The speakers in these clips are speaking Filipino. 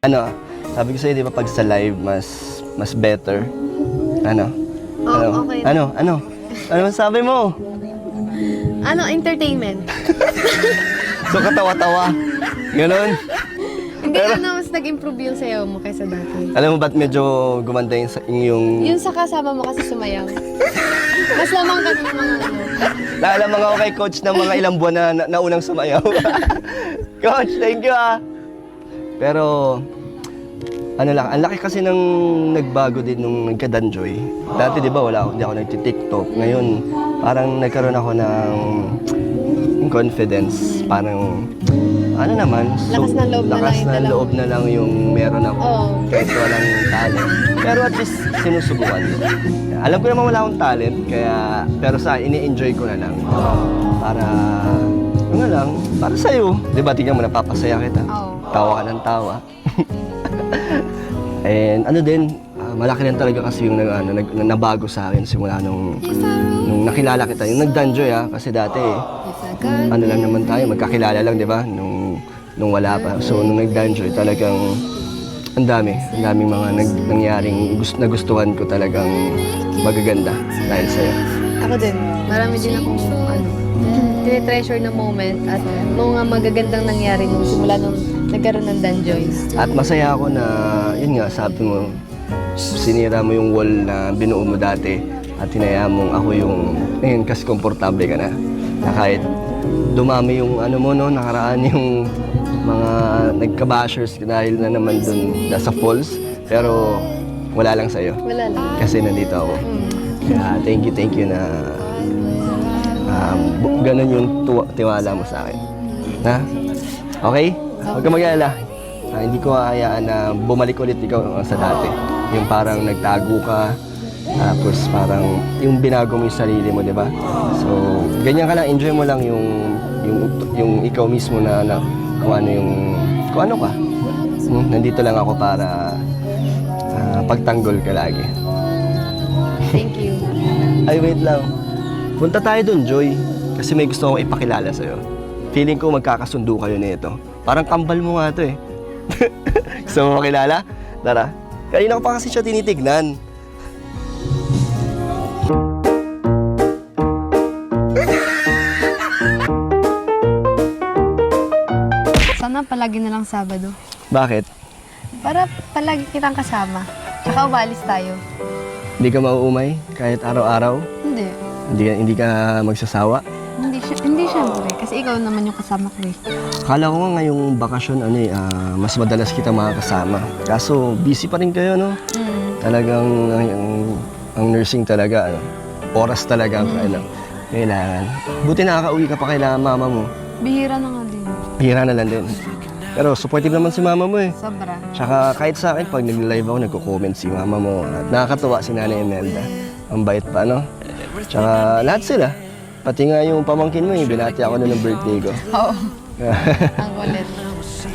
Ano, sabi ko sa'yo, di ba, pag sa live, mas, mas better. Ano? Oo, ano? okay. Ano? Ano? Ano sabi mo? Ano, entertainment? So, katawa-tawa. Ganon. Hindi ano, mas nag-improve yung sayaw mo kaysa dati. Alam mo ba't medyo gumanda yung, sa- yung... Yun sa kasama mo kasi sumayaw. Mas lamang ka ng mga ano. Naalamang ako kay coach ng mga ilang buwan na, na naunang sumayaw. coach, thank you ah. Pero, ano lang, ang laki kasi ng nagbago din nung nagka-Danjoy. Dati di ba wala ako, hindi ako nagti-tiktok. Ngayon, parang nagkaroon ako ng confidence. Parang, ano naman, Lakas ng loob na lang lakas ng loob na lang yung meron ako. Oo. Kahit walang talent. Pero at least sinusubukan. Alam ko naman wala akong talent, kaya, pero sa ini-enjoy ko na lang. Para, ano lang, para sa'yo. Di ba, tingnan mo, napapasaya kita. Oo. Tawa ka ng tawa. And ano din, ah, malaki din talaga kasi yung nag, ano, nag, nabago sa akin simula nung, nung nakilala kita. Yung nagdanjoy ah, kasi dati, ano lang naman tayo, magkakilala lang, di ba? Nung, nung wala pa. So, nung nagdanjoy, talagang ang dami. Ang daming mga nag, nangyaring gust, nagustuhan ko talagang magaganda dahil sa'yo. Ako din. Marami din akong ano, tinitreasure na moment at mga magagandang nangyari nung simula nung nagkaroon ng Danjoy. At masaya ako na, yun nga, sabi mo, sinira mo yung wall na binuo mo dati at hinayaan mong ako yung, ngayon kasi komportable ka na. Na kahit dumami yung ano mo, no, nakaraan yung mga nagka-bashers dahil na naman dun nasa falls. Pero wala lang sa'yo Wala lang. kasi nandito ako. Mm. Kaya thank you, thank you na um, ganun yung tiwala mo sa akin. Ha? Okay? Huwag ka mag-alala. Ah, hindi ko hayaan na bumalik ulit ikaw sa dati. Yung parang nagtago ka, tapos parang yung binago mo yung sarili mo, di ba? So, ganyan ka lang, enjoy mo lang yung yung yung ikaw mismo na, na kung ano yung kung ano ka. Hmm, nandito lang ako para ah, pagtanggol ka lagi. Thank you. Ay, wait lang. Punta tayo dun, Joy. Kasi may gusto akong ipakilala sa'yo. Feeling ko magkakasundo kayo nito. Parang kambal mo nga to eh. gusto mo makilala? Tara. Kanina ko pa kasi siya tinitignan. Sana palagi na lang Sabado. Bakit? Para palagi kitang kasama. Tsaka umalis tayo. Hindi ka mauumay kahit araw-araw? Hindi. Hindi ka, hindi ka magsasawa? Hindi siya, hindi syempre. Kasi ikaw naman yung kasama ko eh. Akala ko nga ngayong bakasyon, ano eh, ah, mas madalas kita makakasama. Kaso, busy pa rin kayo, no? Mm. Talagang ang, ang, ang nursing talaga, ano, oras talaga ang ano, kailangan. Buti nakaka-uwi ka pa kay mama mo. Bihira na nga din. Hira na lang din. Pero supportive naman si mama mo eh. Sobra. Tsaka kahit sa akin, pag nag-live ako, nagko-comment si mama mo. At nakakatuwa si Nanay Imelda. Ang bait pa, no? Tsaka lahat sila. Pati nga yung pamangkin mo, eh, binati ako noon ng birthday ko. Oo. Ang kulit.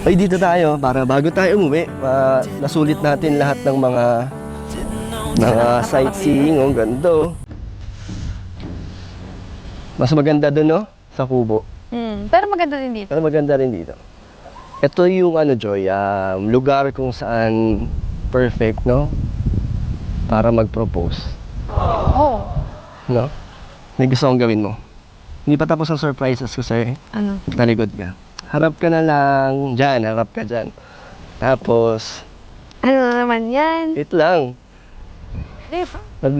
Ay, dito tayo para bago tayo umuwi, pa, nasulit natin lahat ng mga mga sightseeing. Oh, ganda oh. Mas maganda doon, no? Sa Kubo. Mm. Pero maganda din dito. Pero maganda rin dito. Ito yung ano, Joy, um, lugar kung saan perfect, no? Para mag-propose, Oo. No? May gusto kong gawin mo. Hindi pa tapos ang surprises ko sa'yo, eh. Ano? Talikod ka. Harap ka na lang. Diyan, harap ka dyan. Tapos, Ano naman yan? wait lang. Dave. Mag...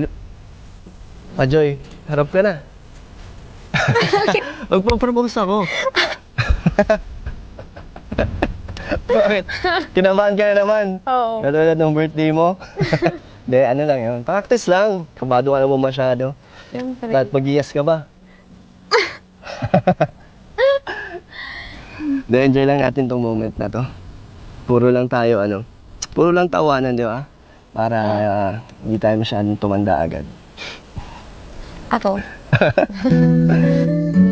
Ah, Joy, harap ka na. Magpo-propose ako. Bakit? Kinabahan ka na naman. Oo. Katulad ng birthday mo. Hindi, ano lang yun. Practice lang. Kabado ka naman masyado. Siyempre. At mag-yes ka ba? Hindi, enjoy lang natin tong moment na to. Puro lang tayo, ano, puro lang tawanan, di ba? Para ah, hindi tayo masyadong tumanda agad. Ako.